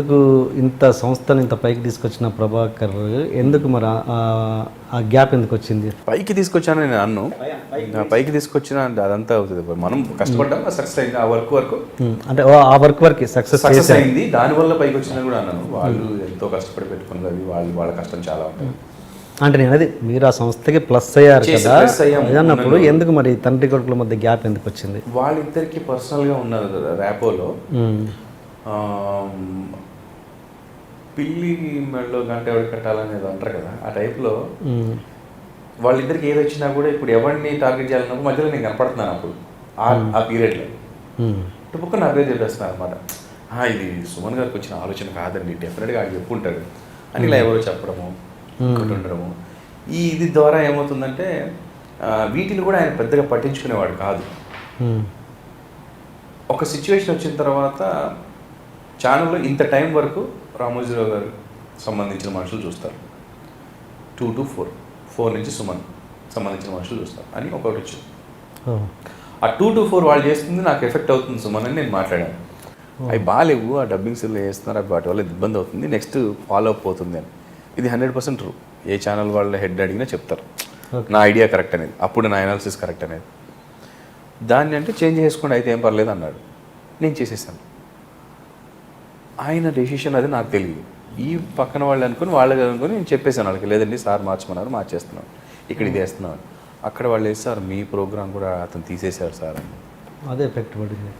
ఎందుకు ఇంత సంస్థను ఇంత పైకి తీసుకొచ్చిన ప్రభాకర్? ఎందుకు మరి ఆ- గ్యాప్ ఎందుకు వచ్చింది? పైకి తీసుకొచ్చాను నేను అన్ను. పైకి తీసుకొచ్చిన అదంతా అవుతుంది. మనం కష్టపడ్డాం సక్సెస్ అయింది. ఆ వర్క్ వరకు అంటే ఆ వర్క్ వరకు సక్సెస్ సక్సెస్ అయింది. దానివల్ల పైకి వచ్చినా కూడా అన్నాను. వాళ్ళు ఎంతో కష్టపడి పెట్టుకున్నది అది వాళ్ళు వాళ్ళ కష్టం చాలా ఉంటుంది అంటే నేను అది మీరు ఆ సంస్థకి ప్లస్ అయ్యారు కదా. అన్నప్పుడు ఎందుకు మరి తండ్రి కొడుకుల మధ్య గ్యాప్ ఎందుకు వచ్చింది? వాళ్ళిద్దరికి పర్సనల్గా ఉన్నారు కదా ర్యాపోలో పిల్లి మెడలో గంట ఎవరు కట్టాలనేది అంటారు కదా ఆ టైప్లో వాళ్ళిద్దరికి ఏది వచ్చినా కూడా ఇప్పుడు ఎవరిని టార్గెట్ చేయాలన్నప్పుడు మధ్యలో నేను కనపడుతున్నాను అప్పుడు ఆ ఆ పీరియడ్లో. బుక్ నా పేరు చెప్పేస్తున్నాను అనమాట ఇది సుమన్ గారికి వచ్చిన ఆలోచన కాదండి డెఫినెట్గా ఆయన చెప్పుంటాడు అని ఇలా ఎవరో చెప్పడము ఉండడము. ఈ ఇది ద్వారా ఏమవుతుందంటే వీటిని కూడా ఆయన పెద్దగా పట్టించుకునేవాడు కాదు. ఒక సిచ్యువేషన్ వచ్చిన తర్వాత ఛానల్లో ఇంత టైం వరకు రామోజీరావు గారు సంబంధించిన మనుషులు చూస్తారు. టూ టు ఫోర్ ఫోర్ నుంచి సుమన్ సంబంధించిన మనుషులు చూస్తారు అని ఒకటి వచ్చింది. ఓ, ఆ టూ టు ఫోర్ వాళ్ళు చేస్తుంది నాకు ఎఫెక్ట్ అవుతుంది సుమన్ అని నేను మాట్లాడాను. అవి బాగాలేవు ఆ డబ్బింగ్స్ వేస్తున్నారు అవి వాటి వల్ల ఇబ్బంది అవుతుంది నెక్స్ట్ ఫాలో అప్ అవుతుంది అని. ఇది హండ్రెడ్ పర్సెంట్ ట్రూ ఏ ఛానల్ వాళ్ళ హెడ్ అడిగినా చెప్తారు. నా ఐడియా కరెక్ట్ అనేది. అప్పుడు నా అనాలిసిస్ కరెక్ట్ అనేది. దాన్ని అంటే చేంజ్ చేసుకోండి అయితే ఏం పర్లేదు అన్నాడు. నేను చేసేసాను. ఆయన డెసిషన్ అది నాకు తెలియదు. ఈ పక్కన వాళ్ళు అనుకుని వాళ్ళకి అనుకుని నేను చెప్పేసాను వాళ్ళకి లేదండి సార్ మార్చమన్నారు మార్చేస్తున్నాం. ఇక్కడ ఇది వేస్తున్నాం. అని. అక్కడ వాళ్ళు వేసి సార్ మీ ప్రోగ్రామ్ కూడా అతను తీసేశారు సార్ అని. అదే ఎఫెక్ట్ పడింది.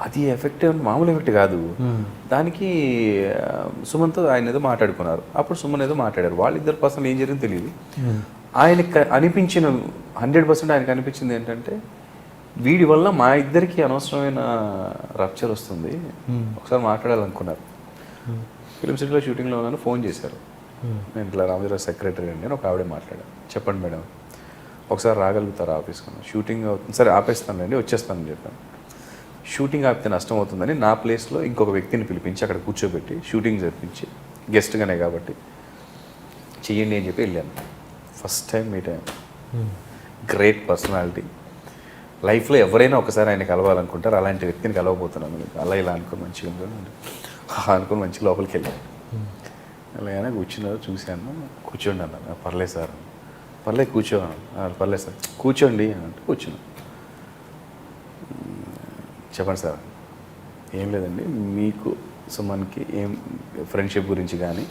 అది ఎఫెక్ట్ మామూలు ఎఫెక్ట్ కాదు. దానికి సుమన్తో ఆయన ఏదో మాట్లాడుకున్నారు. అప్పుడు సుమన్ ఏదో మాట్లాడారు. వాళ్ళిద్దరు పర్సన్ ఏం జరిగిందో తెలియదు. ఆయనకి అనిపించిన హండ్రెడ్ పర్సెంట్ ఆయనకు అనిపించింది ఏంటంటే వీడి వల్ల మా ఇద్దరికి అనవసరమైన రప్చర్ వస్తుంది. ఉమ్, ఒకసారి మాట్లాడాలనుకున్నారు. ఫిలిం సిటీలో షూటింగ్లో ఉన్నాను ఫోన్ చేశారు. ఉమ్, నేను ఇట్లా రామజీరావు సెక్రటరీ అండి అని ఒక ఆవిడే మాట్లాడాను చెప్పండి మేడం ఒకసారి రాగలుగుతారా ఆఫీస్కి షూటింగ్ అవుతుంది. సరే ఆపేస్తానండి వచ్చేస్తానని చెప్పాను. షూటింగ్ ఆపితే నష్టం అవుతుందని నా ప్లేస్లో ఇంకొక వ్యక్తిని పిలిపించి అక్కడ కూర్చోబెట్టి షూటింగ్ జరిపించి గెస్ట్గానే కాబట్టి చెయ్యండి అని చెప్పి వెళ్ళాను. ఫస్ట్ టైం మీట్ అయ్యాను. గ్రేట్ పర్సనాలిటీ లైఫ్లో ఎవరైనా ఒకసారి ఆయన కలవాలనుకుంటారు. అలాంటి వ్యక్తిని కలవబోతున్నాను. అలా ఇలా అనుకుని మంచిగా ఉంటుంది అనుకుని మంచి లోపలికి వెళ్ళాను. అలాగనే కూర్చున్నారు చూశాను. కూర్చోండి అన్నారు పర్లేదు సార్ పర్లేదు కూర్చో పర్లేదు సార్. కూర్చోండి అని అంటే కూర్చున్నాను. చెప్పండి సార్. ఏం లేదండి. మీకు సుమన్కి ఏం ఫ్రెండ్షిప్ గురించి కానీ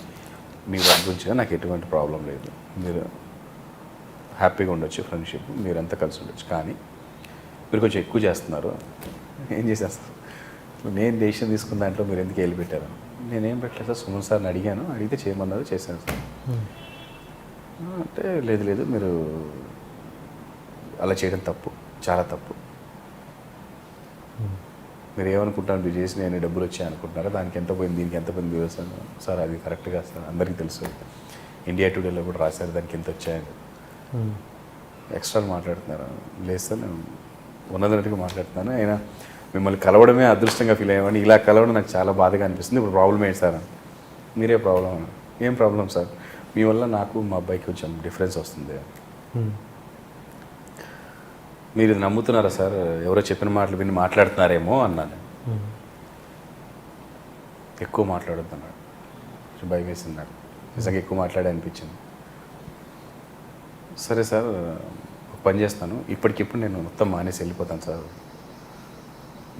మీ వర్క్ గురించి కానీ నాకు ఎటువంటి ప్రాబ్లం లేదు. మీరు హ్యాపీగా ఉండొచ్చు ఫ్రెండ్షిప్. మీరంతా కలిసి ఉండొచ్చు. కానీ మీరు కొంచెం ఎక్కువ చేస్తున్నారు. ఏం చేసేస్తారు? నేను డెసిషన్ తీసుకున్న దాంట్లో మీరు ఎందుకు వెళ్ళి పెట్టారు? నేనేం పెట్టలేదు సార్ సుమన్ సార్ని అడిగాను. అడిగితే చేయమన్నారు చేశాను సార్. అంటే లేదు లేదు మీరు అలా చేయడం తప్పు చాలా తప్పు. మీరు ఏమనుకుంటారు మీరు చేసి నేను డబ్బులు వచ్చాయి అనుకుంటున్నారా? దానికి ఎంత పోయింది దీనికి ఎంత పోయింది వ్యవసాయం సార్ అది కరెక్ట్గా సార్ అందరికీ తెలుసు ఇండియా టుడేలో కూడా రాశారు దానికి ఎంత వచ్చాయని. ఎక్స్ట్రా మాట్లాడుతున్నారు. లేదు సార్ నేను ఉన్నదన్నట్టుగా మాట్లాడుతున్నాను. అయినా మిమ్మల్ని కలవడమే అదృష్టంగా ఫీల్ అయ్యామని ఇలా కలవడం నాకు చాలా బాధగా అనిపిస్తుంది. ఇప్పుడు ప్రాబ్లం ఏంటి సార్. మీరే ప్రాబ్లం. ఏం ప్రాబ్లం సార్? మీ వల్ల నాకు మా అబ్బాయికి కొంచెం డిఫరెన్స్ వస్తుంది. మీరు ఇది నమ్ముతున్నారా సార్? ఎవరో చెప్పిన మాటలు విని మాట్లాడుతున్నారేమో అన్నాను. ఎక్కువ మాట్లాడొద్దు అన్నాడు కొంచెం భయం వేసింది నాకు. నిజంగా ఎక్కువ మాట్లాడే అనిపించింది. సరే సార్ పని చేస్తాను ఇప్పటికిప్పుడు నేను మొత్తం మానేసి వెళ్ళిపోతాను సార్.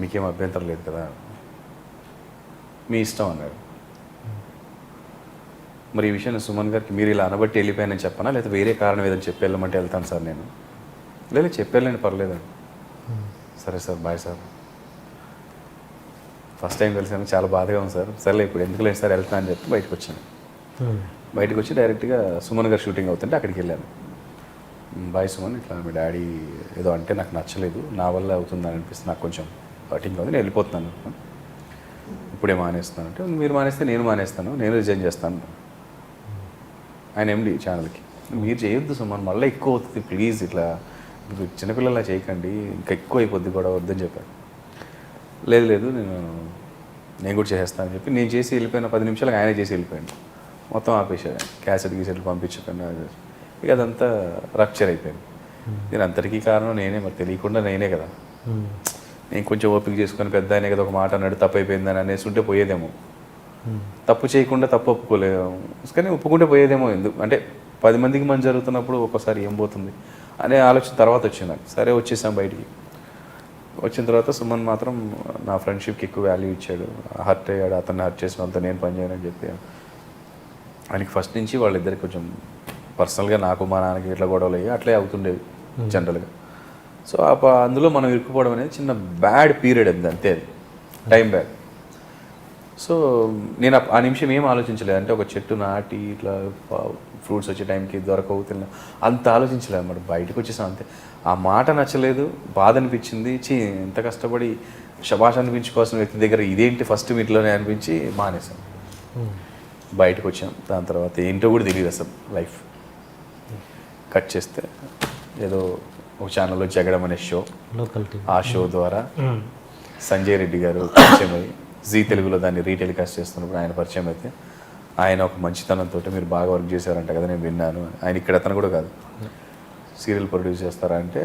మీకేం అభ్యంతరం లేదు కదా. మీ ఇష్టం అన్నాడు మరి ఈ విషయాన్ని సుమన్ గారికి మీరు ఇలా అనబట్టి వెళ్ళిపోయానని చెప్పనా? లేదా వేరే కారణం ఏదని చెప్పి వెళ్ళమంటే వెళ్తాను సార్ నేను? లేదు చెప్పేళ్ళండి పర్లేదండి సరే sir bye sir. First time కలిసాను చాలా బాధగా ఉంది సార్. సర్లే ఇప్పుడు ఎందుకు లేదు సార్ వెళ్తాను అని చెప్పి బయటకు వచ్చాను. బయటకు వచ్చి డైరెక్ట్గా సుమన్ గారు షూటింగ్ అవుతుంటే అక్కడికి వెళ్ళాను. బాయ్ సుమన్ ఇట్లా మీ డాడీ ఏదో అంటే నాకు నచ్చలేదు. నా వల్ల అవుతుందని అనిపిస్తే నాకు కొంచెం హర్టింగ్ ఉంది నేను వెళ్ళిపోతున్నాను. ఇప్పుడే మానేస్తున్నాను. అంటే మీరు మానేస్తే నేను మానేస్తాను. నేను రిజైన్ చేస్తాను. ఆయన ఎండి ఛానల్కి మీరు చేయొద్దు సుమన్. మళ్ళీ ఎక్కువ అవుతుంది. ప్లీజ్ ఇట్లా చిన్నపిల్లలా చేయకండి. ఇంకా ఎక్కువ అయిపోద్ది కూడా వద్దని చెప్పారు. లేదు లేదు. నేను నేను కూడా చేసేస్తానని చెప్పి నేను చేసి వెళ్ళిపోయిన పది నిమిషాలకు ఆయనే చేసి వెళ్ళిపోయాను మొత్తం ఆపేసాడు క్యాసెట్ గీసెట్లు పంపించకుండా ఇక అదంతా రప్చర్ అయిపోయింది. నేను అంతటికీ కారణం నేనే మరి తెలియకుండా నేనే కదా. ఉమ్, నేను కొంచెం ఓపిక చేసుకొని పెద్ద ఆయనే కదా ఒక మాట అన్నాడు తప్పైపోయిందని అనేసి ఉంటే పోయేదేమో. తప్పు చేయకుండా తప్పు ఒప్పుకోలేము. కానీ ఒప్పుకుంటే పోయేదేమో ఎందుకు? అంటే పది మందికి మంచి జరుగుతున్నప్పుడు ఒక్కోసారి ఏం పోతుంది అనే ఆలోచన తర్వాత వచ్చింది నాకు. సరే వచ్చేసాం బయటికి. వచ్చిన తర్వాత సుమన్ మాత్రం నా ఫ్రెండ్షిప్కి ఎక్కువ వాల్యూ ఇచ్చాడు. హర్ట్ అయ్యాడు అతన్ని హర్ట్ చేసిన అంత నేను పని చేయనని చెప్పి. ఆయనకి ఫస్ట్ నుంచి వాళ్ళిద్దరికి కొంచెం పర్సనల్గా నాకు మా నాన్నకి ఇట్లా గొడవలు అయ్యి అట్లే అవుతుండేవి జనరల్గా. సో అందులో మనం ఇరుక్కుపోవడం అనేది చిన్న బ్యాడ్ పీరియడ్ అది అంతే అది. Time bad. సో నేను ఆ- నిమిషం ఏం ఆలోచించలేదు. అంటే ఒక చెట్టు నాటి ఇట్లా ఫ్రూట్స్ వచ్చే టైంకి దొరకవు తిన్నా అంత ఆలోచించలేదు అన్నమాట. బయటకు వచ్చేసాం అంతే. ఆ మాట నచ్చలేదు బాధ అనిపించింది చీ ఎంత కష్టపడి శబాష్ అనిపించుకోవాల్సిన వ్యక్తి దగ్గర ఇదేంటి ఫస్ట్ మీట్లోనే అనిపించి మానేసాం. బయటకు వచ్చాం. దాని తర్వాత ఏంటో కూడా తెలియదు అసలు లైఫ్. కట్ చేస్తే ఏదో ఒక ఛానల్లో జగడం అనే షో లోకల్ ఆ షో ద్వారా సంజయ్ రెడ్డి గారు పరిచయం అయ్యి జీ తెలుగులో దాన్ని రీటెలికాస్ట్ చేస్తున్నప్పుడు ఆయన పరిచయం అయితే ఆయన ఒక మంచితనంతో మీరు బాగా వర్క్ చేశారంట కదా నేను విన్నాను. ఆయన ఇక్కడ అతను కూడా కాదు. సీరియల్ ప్రొడ్యూస్ చేస్తారా అంటే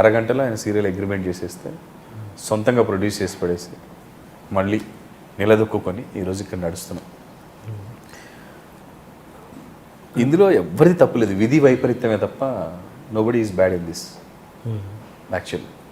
అరగంటలో ఆయన సీరియల్ అగ్రిమెంట్ చేసేస్తే సొంతంగా ప్రొడ్యూస్ చేసి పడేసి మళ్ళీ నిలదొక్కుని ఈరోజు ఇక్కడ నడుస్తున్నాం. ఇందులో ఎవరిది తప్పులేదు విధి వైపరీత్యమే తప్ప nobody is bad in this actually